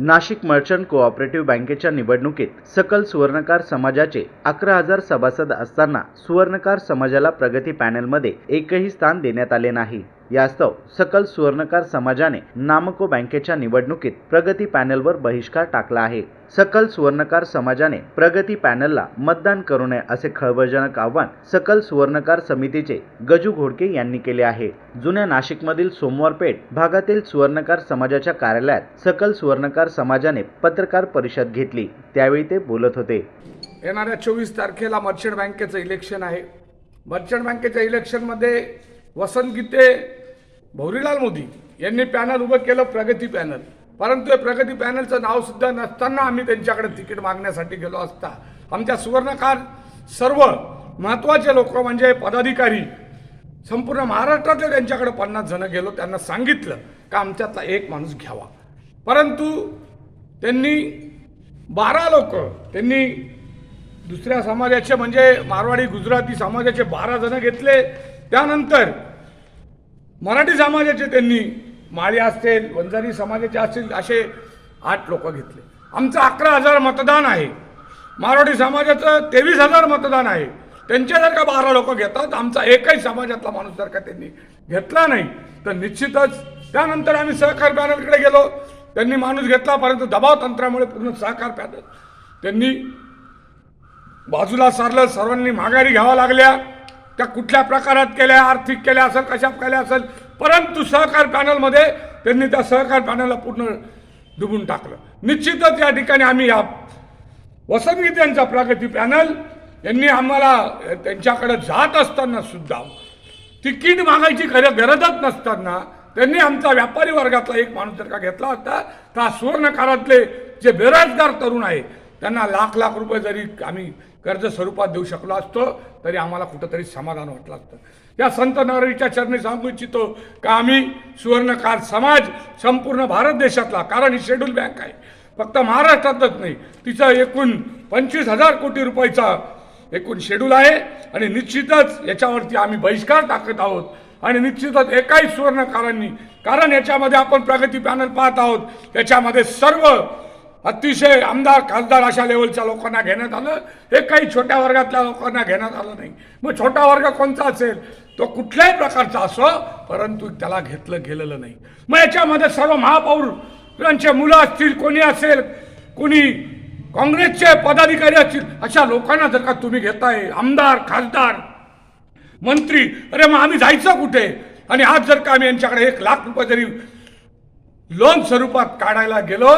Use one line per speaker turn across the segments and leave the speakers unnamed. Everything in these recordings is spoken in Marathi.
नाशिक मर्चंट कोऑपरेटिव्ह बँकेच्या निवडणुकीत सकल सुवर्णकार समाजाचे अकरा हजार सभासद असताना सुवर्णकार समाजाला प्रगती पॅनलमध्ये एकही स्थान देण्यात आले नाही. यास्तव सकल सुवर्णकार समाजाने नामको बँकेच्या निवडणुकीत प्रगती पॅनलवर बहिष्कार टाकला आहे. सकल सुवर्णकार समाजाने प्रगती पॅनलला मतदान करू नये असे खळबळजनक आव्हान सकल सुवर्णकार समितीचे गजू घोडके यांनी केले आहे. जुन्या नाशिकमधील सोमवारपेठ भागातील सुवर्णकार समाजाच्या कार्यालयात सकल सुवर्णकार समाजाने पत्रकार परिषद घेतली. त्यावेळी ते बोलत होते.
येणाऱ्या चोवीस तारखेला मर्चंट बँकेचं इलेक्शन आहे. मर्चंट बँकेच्या इलेक्शनमध्ये वसंत गीते भौरीलाल मोदी यांनी पॅनल उभं केलं प्रगती पॅनल. परंतु हे प्रगती पॅनलचं नाव सुद्धा नसताना आम्ही त्यांच्याकडे तिकीट मागण्यासाठी गेलो असता. आमच्या सुवर्णकार सर्व महत्त्वाचे लोक म्हणजे पदाधिकारी संपूर्ण महाराष्ट्रातले त्यांच्याकडे पन्नास जण गेलो त्यांना सांगितलं का आमच्यातला एक माणूस घ्यावा. परंतु त्यांनी बारा लोक त्यांनी दुसऱ्या समाजाचे म्हणजे मारवाडी गुजराती समाजाचे बारा जण घेतले. त्यानंतर मराठी समाजाचे त्यांनी माळी असतील वंजारी समाजाचे असतील असे आठ लोक घेतले. आमचं अकरा हजार मतदान आहे. मारवाडी समाजाचं तेवीस हजार मतदान आहे. त्यांचे जर का बारा लोक घेतात. आमचा एकही समाजातला माणूस जर का त्यांनी घेतला नाही. तर निश्चितच त्यानंतर आम्ही सहकार पॅनलकडे गेलो. त्यांनी माणूस घेतला परंतु दबाव तंत्रामुळे पूर्ण सहकार पॅनल. त्यांनी बाजूला सारलं सर्वांनी माघारी घ्यावा लागल्या. त्या कुठल्या प्रकारात केल्या आर्थिक केल्या असेल कशा केल्या असेल परंतु सहकार पॅनलमध्ये त्यांनी त्या सहकार पॅनलला पूर्ण डुबून टाकलं. निश्चितच या ठिकाणी आम्ही या वसंत यांचा प्रगती पॅनल यांनी आम्हाला त्यांच्याकडं त्यांच्याकडे जात असताना सुद्धा तिकीट मागायची खरं गरजच नसताना त्यांनी आमचा व्यापारी वर्गातला एक माणूस जर का घेतला होता तर सुवर्णकारातले जे बेरोजगार तरुण आहे त्यांना लाख लाख रुपये जरी आम्ही कर्ज स्वरूपात देऊ शकलो असतो तरी आम्हाला कुठंतरी समाधान वाटलं असतं. या संत नगरीच्या चरणी सांगू इच्छितो का आम्ही सुवर्णकार समाज संपूर्ण भारत देशातला कारण ही शेड्यूल बँक आहे फक्त महाराष्ट्रातच नाही तिचं एकूण पंचवीस हजार कोटी रुपयाचा एकूण शेड्यूल आहे आणि निश्चितच याच्यावरती आम्ही बहिष्कार टाकत आहोत आणि निश्चितच एकाही सुवर्णकारांनी कारण याच्यामध्ये आपण प्रगती पॅनल पाहत आहोत त्याच्यामध्ये सर्व अतिशय आमदार खासदार अशा लेवलच्या लोकांना घेण्यात आलं. हे काही छोट्या वर्गातल्या लोकांना घेण्यात आलं नाही. मग छोटा वर्ग कोणता असेल? तो कुठल्याही प्रकारचा असो परंतु त्याला घेतलं गेलेलं नाही. मग याच्यामध्ये सर्व महापौरांचे मुलं असतील कोणी असेल कोणी काँग्रेसचे पदाधिकारी असतील अशा लोकांना जर का तुम्ही घेताय आमदार खासदार मंत्री अरे मग आम्ही जायचं कुठे? आणि आज जर का आम्ही यांच्याकडे एक लाख रुपये जरी लोन स्वरूपात काढायला गेलो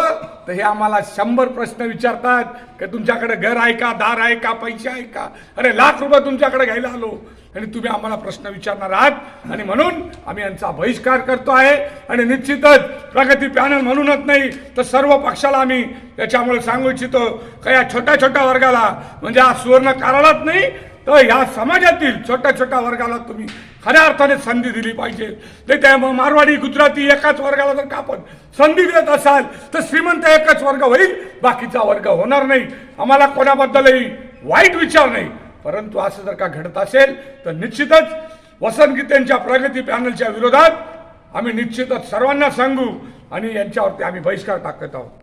तर हे आम्हाला शंभर प्रश्न विचारतात की तुमच्याकडे घर आहे का दार आहे का पैसे आहे का? अरे लाख रुपये तुमच्याकडे घ्यायला आलो. आणि तुम्ही आम्हाला प्रश्न विचारणार आहात. आणि म्हणून आम्ही यांचा बहिष्कार करतो आहे. आणि निश्चितच प्रगती पॅनल म्हणूनच नाही तर सर्व पक्षाला आम्ही त्याच्यामुळे सांगू इच्छितो का या छोट्या छोट्या वर्गाला म्हणजे हा सुवर्ण कारालाच नाही तर ह्या समाजातील छोट्या छोट्या वर्गाला तुम्ही खऱ्या अर्थाने संधी दिली पाहिजे. ते त्या मारवाडी गुजराती एकाच वर्गाला जर का आपण संधी देत असाल तर श्रीमंत एकच वर्ग होईल बाकीचा वर्ग होणार नाही. आम्हाला कोणाबद्दलही वाईट विचार नाही. परंतु असं जर का घडत असेल तर निश्चितच वसंत गीतेंच्या प्रगती पॅनलच्या विरोधात आम्ही निश्चितच सर्वांना सांगू आणि यांच्यावरती आम्ही बहिष्कार टाकत आहोत.